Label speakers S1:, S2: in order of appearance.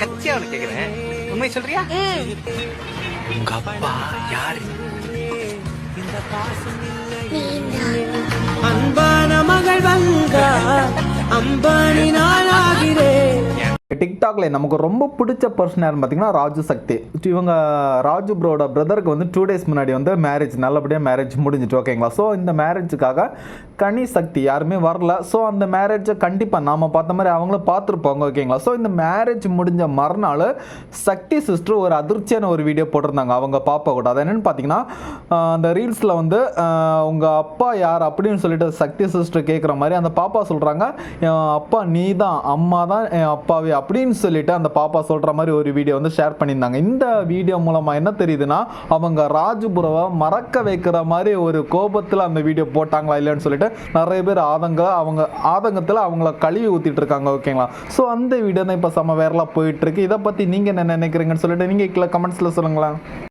S1: கச்சியா அவனு கேக்குறேன். உண்மை சொல்றியா? உங்க அப்பா யாரு?
S2: அன்பான மகள் வந்தா அம்பானி நானாகிறேன்
S3: டிக்டாக்ல நமக்கு ரொம்ப பிடிச்ச பர்சன் யாருன்னு பார்த்தீங்கன்னா ராஜு சக்தி. இவங்க ராஜு ப்ரோட பிரதருக்கு வந்து டூ டேஸ் முன்னாடி வந்து மேரேஜ் நல்லபடியாக மேரேஜ் முடிஞ்சிட்டு ஓகேங்களா ஸோ இந்த மேரேஜுக்காக கனி சக்தி யாருமே வரல. ஸோ அந்த மேரேஜை கண்டிப்பாக நாம் பார்த்த மாதிரி அவங்களும் பார்த்துருப்பாங்க ஓகேங்களா ஸோ இந்த மேரேஜ் முடிஞ்ச மறுநாள் சக்தி சிஸ்டர் ஒரு அதிர்ச்சியான ஒரு வீடியோ போட்டிருந்தாங்க அவங்க பாப்பா கூட. அது என்னென்னு பார்த்தீங்கன்னா அந்த ரீல்ஸில் வந்து உங்கள் அப்பா யார் அப்படின்னு சொல்லிட்டு சக்தி சிஸ்டர் கேட்குற மாதிரி அந்த பாப்பா சொல்கிறாங்க என் அப்பா நீ தான் அம்மா தான் என் அப்பாவே அப்படின்னு சொல்லிட்டு அந்த பாப்பா சொல்கிற மாதிரி ஒரு வீடியோ வந்து ஷேர் பண்ணியிருந்தாங்க. இந்த வீடியோ மூலமாக என்ன தெரியுதுன்னா அவங்க ராஜபுரவை மறக்க வைக்கிற மாதிரி ஒரு கோபத்தில் அந்த வீடியோ போட்டாங்களா இல்லைன்னு சொல்லிட்டு நிறைய பேர் ஆதங்க அவங்க ஆதங்கத்தில் அவங்கள கழுவி ஊற்றிட்டு இருக்காங்க ஓகேங்களா ஸோ அந்த வீடியோ தான் இப்போ செம்ம வேறலாம் போயிட்டுருக்கு இதை பற்றி நீங்கள் என்ன நினைக்கிறீங்கன்னு சொல்லிட்டு நீங்கள் கீழே கமெண்ட்ஸில் சொல்லுங்களேன்.